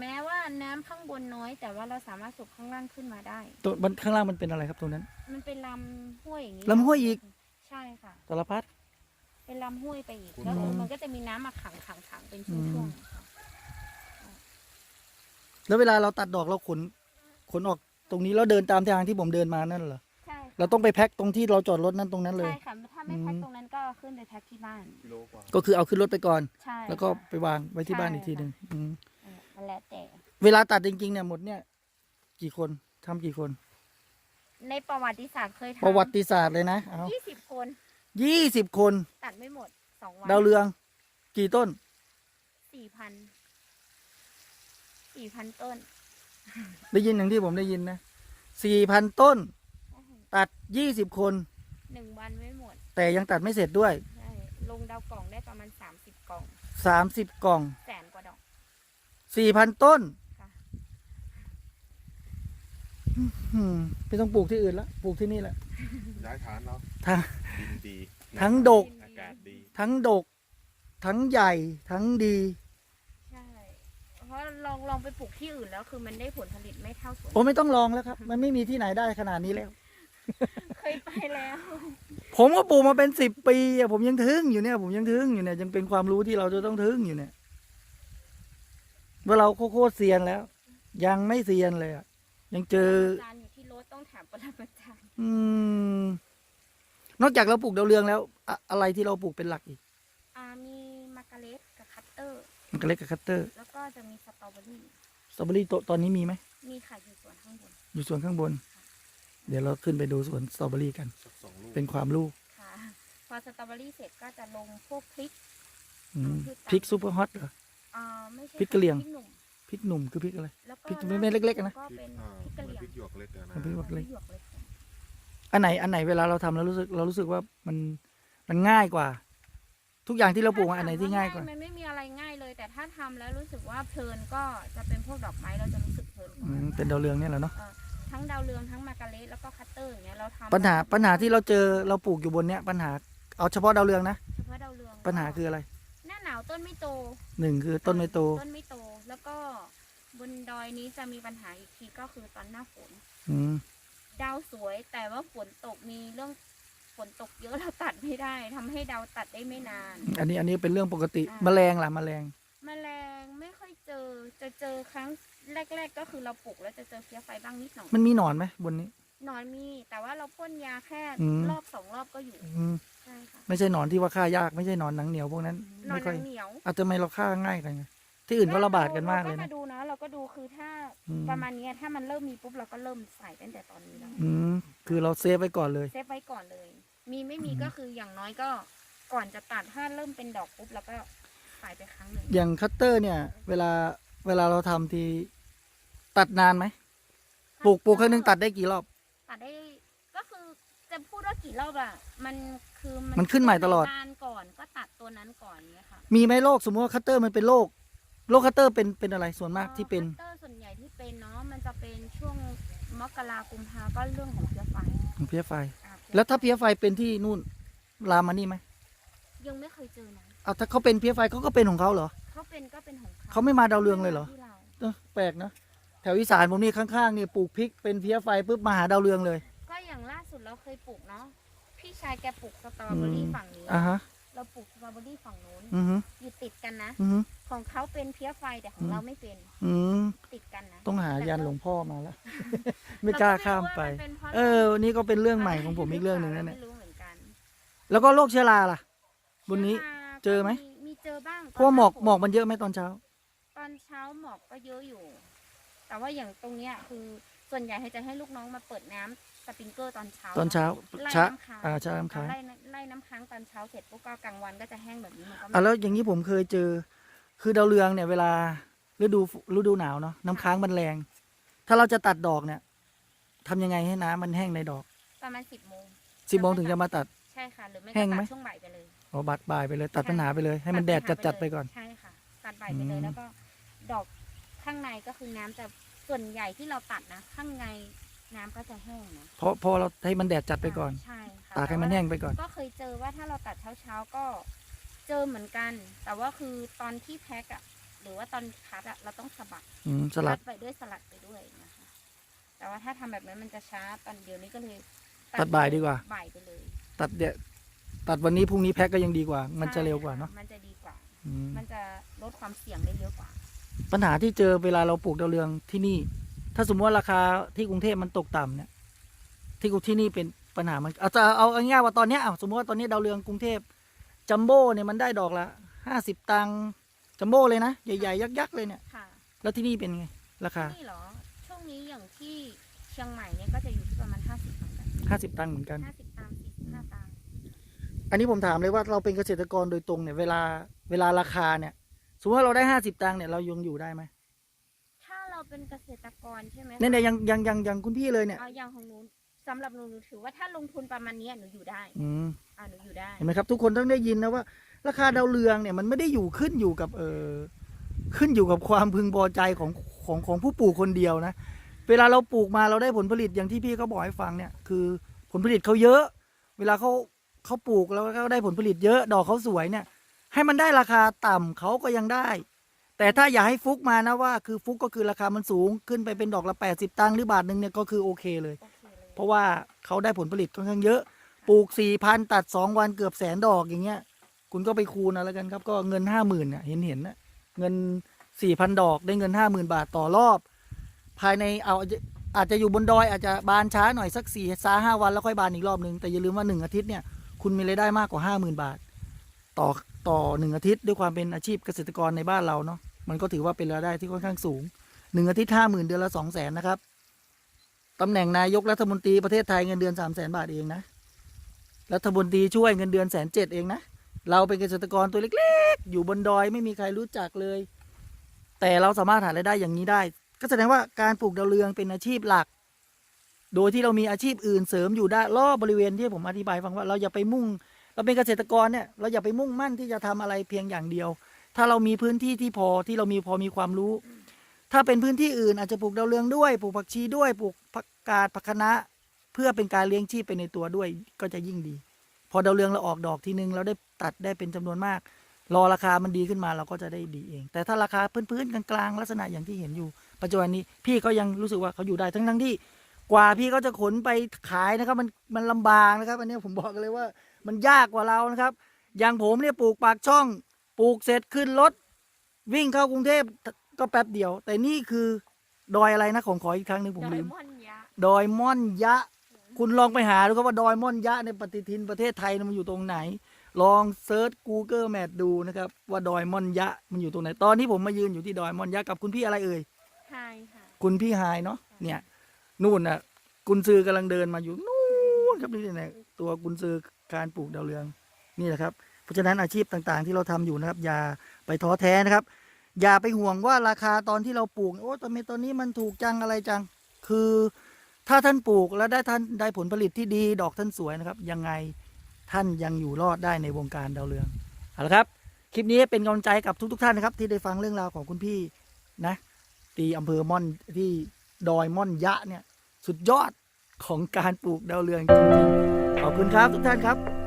แม้ว่าน้ำข้างบนน้อย แต่ว่าเราสามารถสูบข้างล่างขึ้นมาได้ ตัวมันข้างล่างมันเป็นอะไรครับตรงนั้น มันเป็นลำห้วยอย่างนี้ลำห้วยอีก ใช่ค่ะ สารพัด เป็นลำห้วยไปอีกอืมแล้วมันก็จะมีน้ำมาขังขังขังเป็นช่วงๆค่ะแล้วเวลาเราตัดดอกเราขนขนออกตรงนี้แล้วเดินตามทางที่ผมเดินมานั่นเหรอใช่ค่ะเราต้องไปแพ็คตรงที่เราจอดรถนั่นตรงนั้นเลย ใช่ค่ะถ้าไม่แพ็คอืมตรงนั้นก็ขึ้นไปแพ็คที่บ้านกิโลกว่า ก็คือเอาขึ้นรถไปก่อน ใช่แล้วก็ค่ะ ไปวางไว้ที่บ้านใช่อีกทีหนึ่งอืม เออมันแล้วแต่ เวลาตัดจริงๆเนี่ยหมดเนี่ย กี่คนทำกี่คน ในประวัติศาสตร์เคยทำประวัติศาสตร์เลยนะเอายี่สิบคน ยี่สิบคนตัดไม่หมดสองวันดาวเรือง กี่ต้น สี่พันสี่พันต้น ได้ยินอย่างที่ผมได้ยินนะสี่พันต้น ตัดยี่สิบคน หนึ่งวันไม่หมดแต่ยังตัดไม่เสร็จด้วย ใช่ลงดาวกล่องได้ประมาณสามสิบกล่อง สามสิบกล่องแสนกว่าดอกสี่พันต้นค่ะอืมไม่ต้องปลูกที่อื่นละปลูกที่นี่แหละย้ายฐานเนาะทั้งดินดีทั้งดก อากาศดีทั้งดก ทั้งใหญ่ ทั้งดี ใช่ เพราะลองลองไปปลูกที่อื่นแล้ว คือมันได้ผลผลิตไม่เท่าสวนโอ้ไม่ต้องลองแล้วครับ มันไม่มีที่ไหนได้ขนาดนี้แล้ว เคยไปแล้ว ผมก็ปลูกมาเป็นสิบปีอะผมยังทึ่งอยู่เนี่ย ผมยังทึ่งอยู่เนี่ยยังเป็นความรู้ที่เราจะต้องทึ่งอยู่เนี่ย ว่าเราโคตรเซียนแล้ว ยังไม่เซียนเลยอะยังเจอจานอยู่ที่รถต้องถามปรมาจารย์อืม นอกจากเราปลูกดาวเรืองแล้วอะอะไรที่เราปลูกเป็นหลักอีกอ่ามีมาการ์เล็ตกับคัตเตอร์ มันก็เล็กกับคัตเตอร์ แล้วก็จะมีสตรอเบอรี่ สตรอเบอรี่โตตอนนี้มีไหม มีขายอยู่สวนข้างบนอยู่สวนข้างบน เดี๋ยวเราขึ้นไปดูสวนสตรอเบอรี่กัน สักสองลูกเป็นความรู้ค่ะ พอสตรอเบอรี่เสร็จก็จะลงพวกพริก อืมพริกซูเปอร์ฮอตเหรอ อ่าไม่ใช่พริกกะเหรี่ยง พริกหนุ่มพริกหนุ่มคือพริกอะไร แล้วก็พริกเม็ดเล็กๆอะนะ ก็พริเป็กนอ่าพริกกะเหรี่ยงพริกหยวกเล็กอะนะ พริกหยวกเล็ก หยวกเล็กอันไหนอันไหนเวลาเราทำแล้วรู้สึกเรารู้สึกว่ามันมันง่ายกว่า ทุกอย่างที่เราปลูกอะอันไหนที่ง่ายกว่า มันไม่มีอะไรง่ายเลย แต่ถ้าทำแล้วรู้สึกว่าเพลินก็จะเป็นพวกดอกไม้เราจะรู้สึกเพลินกอืว่ามเป็นดาวเรืองเนี่ยแหละเนาะเอ่อทั้งดาวเรืองทั้งมาการ์เล็ตแล้วก็คัตเตอร์อย่างเงี้ยเราทำปัญหาปัญหาที่เราเจอเราปลูกอยู่บนเนี้ยปัญหาเอาเฉพาะดาวเรืองนะ เฉพาะดาวเรืองปัญหาคืออะไรหน้าหนาวต้นไม่โตหนึ่งคือต้นไม่โต ต้นไม่โต แล้วก็บนดอยนี้จะมีปัญหาอีกทีก็คือตอนหน้าฝนอืม ดาวสวยแต่ว่าฝนตกมีเรื่องฝนตกเยอะเราตัดไม่ได้ทำให้ดาวตัดได้ไม่นาน อันนี้อันนี้เป็นเรื่องปกติอ่าแมลงล่ะแมลงแมลงไม่ค่อยเจอ จะเจอครั้งแรก ๆ ก็คือเราปลูกแล้วจะเจอเพี้ยไฟบ้างนิดหน่อยมันมีหนอนไหมบนนี้ หนอนมี แต่ว่าเราพ่นยาแค่อืม รอบสองรอบก็อยู่ อืมใช่ค่ะ ไม่ใช่หนอนที่ว่าฆ่ายากไม่ใช่หนอนหนังเหนียวพวกนั้นหนอไม่นค่อยเหนียวอาจจะทำไมเราฆ่าง่ายกันไงที่อื่นก็ระบาดกันมากเลยรนะมาดูนะเราก็ดูคือถ้าอืม ประมาณเนี้ยถ้ามันเริ่มมีปุ๊บเราก็เริ่มใส่ตั้งแต่ตอนนี้แล้วอืมคือเราเซฟไว้ก่อนเลย เซฟไว้ก่อนเลย มีไม่มีอืมก็คืออย่างน้อยก็ก่อนจะตัดถ้าเริ่มเป็นดอกปุ๊บเราก็ใส่ไปครั้งหนึ่งอย่างคัตเตอร์เนี่ย เวลาเวลาเราทำทีตัดนานไหมปลูกปลูกครั้งหนึงตัดได้กี่รอบ ตัดได้ก็คือจะพูดว่ากี่รอบอะมัน คือมันขึ้นใหม่ตลอด นานก่อนก็ตัดตัวนั้นก่อนเนี้ยค่ะมีไหมโรคสมมติว่าคัตเตอร์มันเป็นโรคโรคคัตเตอร์เป็นเป็นอะไรส่วนมากที่เป็น คัตเตอร์ส่วนใหญ่ที่เป็นเนาะมันจะเป็นช่วงมกรากุมภาก็เรื่องของเชื้อไฟเพี้ยไฟ อะแล้วถ้าเพี้ยไฟเป็นที่นู่นลามมานี่ไหมยังไม่เคยเจอนะเอาถ้าเขาเป็นเพี้ยไฟเขาก็เป็นของเขาเหรอ เขาเป็นก็เป็นของเขาไม่มาดาวเรืองเลยเหรอที่าเออแปลกนะแถวอีสานผมนี่ข้างๆนี่ปลูกพริกเป็นเพี้ยไฟปุ๊บมาหาดาวเรืองเลย ก็อย่างล่าสุดเราเคยปลูกเนาะ พี่ชายแกปลูกสตรอเบอรี่อืมฝั่งนี้ อ่าฮะ เราปลูกสตรอเบอรี่ฝั่งนู้น อือฮึอยู่ติดกันนะ อือฮึ ของเขาเป็นเพี้ยไฟแต่ของอืม เราไม่เป็นอืมติดกันนะต้องหาแต่ยันก็หลวงพ่อมาแล้ว ไม่กล้าข้ามไปเรก็ม่รู้ว่นป็นพราะเออนี่ก็เป็นเรื่องใหม่ของผมอีกเรื่องหนึ่งนั่นแหละไม่รู้เหมือนกันแล้วก็โรคเชื้อราล่ะ บนนี้ชื้ราเจอไหม มีเจอบ้างเพราะว่าหมอกตนหมอกมันเยอะไหมตอนเช้า ตอนเช้าหมอกก็เยอะอยู่ แต่ว่าอย่างตรงเนี้ยคือส่วนใหญ่ให้จะให้ลูกน้องมาเปิดน้ำ สปริงเกอร์ตอนเช้าตอนเช้าไล่ช้าน้ำค้างอ่าช้าน้ำค้างไล่ไล่น้ำค้างตอนเช้าเสร็จปุ๊บก็กลางวันก็จะแห้งแบบนี้มันก็ไม่อะแล้วอย่างนี้ผมเคยเจอ คือดาวเรืองเนี่ยเวลาฤดูฤดูหนาวเนาะน้ำค้างมันแรง ถ้าเราจะตัดดอกเนี่ยทำยังไงให้น้ำมันแห้งในดอกประมาณสิบโมง สิบโมงถึงจะมาตัด ใช่ค่ะ หรือไม่แห้ก็งไหม ตัดช่วงบ่ายไปเลยเอาบัดบ่ายไปเลย ตัดปัญหาไปเลย ให้มันแดดตัจัดๆไปก่อน ใช่ค่ะ ตัดบ่ายไปเลอืยม แล้วก็ดอกข้างในก็คือน้ำจะส่วนใหญ่ที่เราตัดนะ ข้างใน น้ำก็จะแห้งนะเพราะพอเราให้มันแดดจัดไปก่อน ใช่ค่ะตากให้มันแห้งไปก่อน ก็เคยเจอว่าถ้าเราตัดเช้าเช้าๆก็เจอเหมือนกัน แต่ว่าคือตอนที่แพ็คอะหรือว่าตอนคัดอะเราต้องสะบัดอืมสลัด คัไปด้วยสลัดไปด้วยนะคะ แต่ว่าถ้าทำแบบนั้นมันจะช้าตอนเดียวนี้ก็เลยตัดบ่ายดีกว่า บ่ายไปเลยตัดเดี๋ยวตัดวันนี้พรุ่งนี้แพ็คก็ยังดีกว่า มันจะเร็วกว่าเนาะใช่ค่มันจะดีกว่า อืมมันจะลดความเสี่ยงได้เยอะกว่า ปัญหาที่เจอเวลาเราปลูกดาวเรืองที่นี่ ถ้าสมมติว่าราคาที่กรุงเทพมันตกต่ำเนี่ย ที่กรุงที่นี่เป็นปัญหามันเอาจะเอาเอาง่ายๆว่าตอนเนี้ยเอาสมมติว่าตอนนี้ดาวเรืองกรุงเทพจัมโบ้เนี่ยมันได้ดอกละห้าสิบตังค์จัมโบ้เลยนะใหญ่ๆยักษ์ๆเลยเนี่ย ค่ะแล้วที่นี่เป็นไง ราคานี่เหรอ ช่วงนี้อย่างที่เชียงใหม่เนี่ยก็จะอยู่ที่ประมาณห้าสิบเหมือนกันห้าสิบตังค์เหมือนกัน ห้าสิบตังค์สี่สิบห้าตังค์อันนี้ผมถามเลยว่าเราเป็นเกษตรกรโดยตรงเนี่ยเวลาเวลาราคาเนี่ย สมมติว่าเราได้ห้าสิบตังค์เนี่ยเรายังอยู่ได้ไหมถ้าเราเป็นเกษ ตรกรใช่ไหมคะเนี่ยเนี่ยยังยังยังยังคุณพี่เลยเนี่ย เอาอย่างของหนูสำหรับหนูหนูถือว่าถ้าลงทุนประมาณเนี้ยหนูอยู่ได้อืม อ่าหนูอยู่ได้ เห็นไหมครับ ทุกคนต้องได้ยินนะว่า ราคาดาวเรืองเนี่ยมันไม่ได้อยู่ขึ้นอยู่กับเออขึ้นอยู่กับความพึงพอใจของของของผู้ปลูกคนเดียวนะ เวลาเราปลูกมาเราได้ผลผลิตอย่างที่พี่เขาบอกให้ฟังเนี่ยคือผลผลิตเขาเยอะ เวลาเขาเขาปลูกแล้วก็ได้ผลผลิตเยอะดอกเขาสวยเนี่ย ให้มันได้ราคาต่ำเขาก็ยังได้ แต่ถ้าอย่าให้ฟุกมานะว่าคือฟุกก็คือราคามันสูงขึ้นไปเป็นดอกละ 80 ตังค์หรือบาทหนึ่งเนี่ยก็คือโอเคเลยโอเคเลยเพราะว่าเขาได้ผลผลิตค่อนข้างเยอะปลูกสี่พันตัดสองวันเกือบแสนดอกอย่างเงี้ย คุณก็ไปคูณเอาแล้วกันครับ ก็เงินห้าหมื่นเนี่ยเห็นเห็นนะเงินสี่พันดอกได้เงินห้าหมื่นบาทต่อรอบ ภายในเอาอาจจะอยู่บนดอยอาจจะบานช้าหน่อยสักสี่สาห้าวันแล้วค่อยบานอีกรอบหนึ่งแต่อย่าลืมว่าหนึ่งอาทิตย์เนี่ยคุณมีรายได้มากกว่าห้าหมื่นบาท ต่อต่อหนึ่งอาทิตย์ด้วยความเป็นอาชีพเกษตรกรในบ้านเราเนาะ มันก็ถือว่าเป็นรายได้ที่ค่อนข้างสูงหนึ่งอาทิตย์ห้าหมื่นเดือนละสองแสนนะครับตำแหน่งนายกรัฐมนตรีประเทศไทยเงินเดือนสามแสนบาทเองนะรัฐมนตรีช่วยเงินเดือนแสนเจ็ดเองนะเราเป็นเกษตรกรตัวเล็กๆ อยู่บนดอยไม่มีใครรู้จักเลย แต่เราสามารถหารายได้อย่างนี้ได้ ก็แสดงว่าการปลูกดาวเรืองเป็นอาชีพหลัก โดยที่เรามีอาชีพอื่นเสริมอยู่ได้รอบบริเวณที่ผมอธิบายฟังว่าเราอย่าไปมุ่ง เราเป็นเกษตรกรเนี่ยเราอย่าไปมุ่งมั่นที่จะทำอะไรเพียงอย่างเดียว ถ้าเรามีพื้นที่ที่พอที่เรามีพอมีความรู้ ถ้าเป็นพื้นที่อื่นอาจจะปลูกดาวเรืองด้วยปลูกผักชีด้วยปลูกผักกาดผักคะน้าเพื่อเป็นการเลี้ยงชีพไปในตัวด้วยก็จะยิ่งดี พอดาวเรืองเราออกดอกทีนึงเราได้ตัดได้เป็นจำนวนมาก รอราคามันดีขึ้นมาเราก็จะได้ดีเอง แต่ถ้าราคาพื้นๆกลางๆลักษณะอย่างที่เห็นอยู่ ปัจจุบันนี้พี่ก็ยังรู้สึกว่าเขาอยู่ได้ทั้งทั้งๆที่กว่าพี่เขาจะขนไปขายนะครับ มันมันลำบากนะครับ อันนี้ผมบอกเลยว่า มันยากกว่าเรานะครับ อย่างผมเนี่ยปลูกปากช่อง ปลูกเสร็จขึ้นรถวิ่งเข้ากรุงเทพก็แป๊บเดียว แต่นี่คือ ดอยอะไรนะของขออีกครั้งหนึ่งผมดอยลืมม่อนยะดอยม่อนยะ คุณลองไปหาดูครับว่าดอยม่อนยะในปฏิทินประเทศไทยมันอยู่ตรงไหน ลองเซิร์ช Google Map ดูนะครับ ว่าดอยม่อนยะมันอยู่ตรงไหน ตอนนี้ผมมายืนอยู่ที่ดอยม่อนยะกับคุณพี่อะไรเอ่ยใช่ค่ะคุณพี่ไฮายเนาะเนี่ยนู่นน่ะกุนซือกำลังเดินมาอยู่นู่นครับนี่เนี่ยตัวกุนซือการปลูกดาวเรืองนี่แหละครับ เพราะฉะนั้นอาชีพต่างๆ ที่เราทำอยู่นะครับอย่าไปท้อแท้นะครับ อย่าไปห่วงว่าราคาตอนที่เราปลูกโอ้ตอนนี้ตอนนี้มันถูกจังอะไรจัง คือถ้าท่านปลูกแล้วได้ท่านได้ผลผลิตที่ดีดอกท่านสวยนะครับ ยังไงท่านยังอยู่รอดได้ในวงการดาวเรืองเอาละครับ คลิปนี้เป็นกำลังใจกับทุกๆท่านนะครับ ที่ได้ฟังเรื่องราวของคุณพี่นะตีอำเภอม่อนที่ดอยม่อนยะเนี่ยสุดยอดของการปลูกดาวเรืองจริงๆขอบคุณครับทุกท่านครับ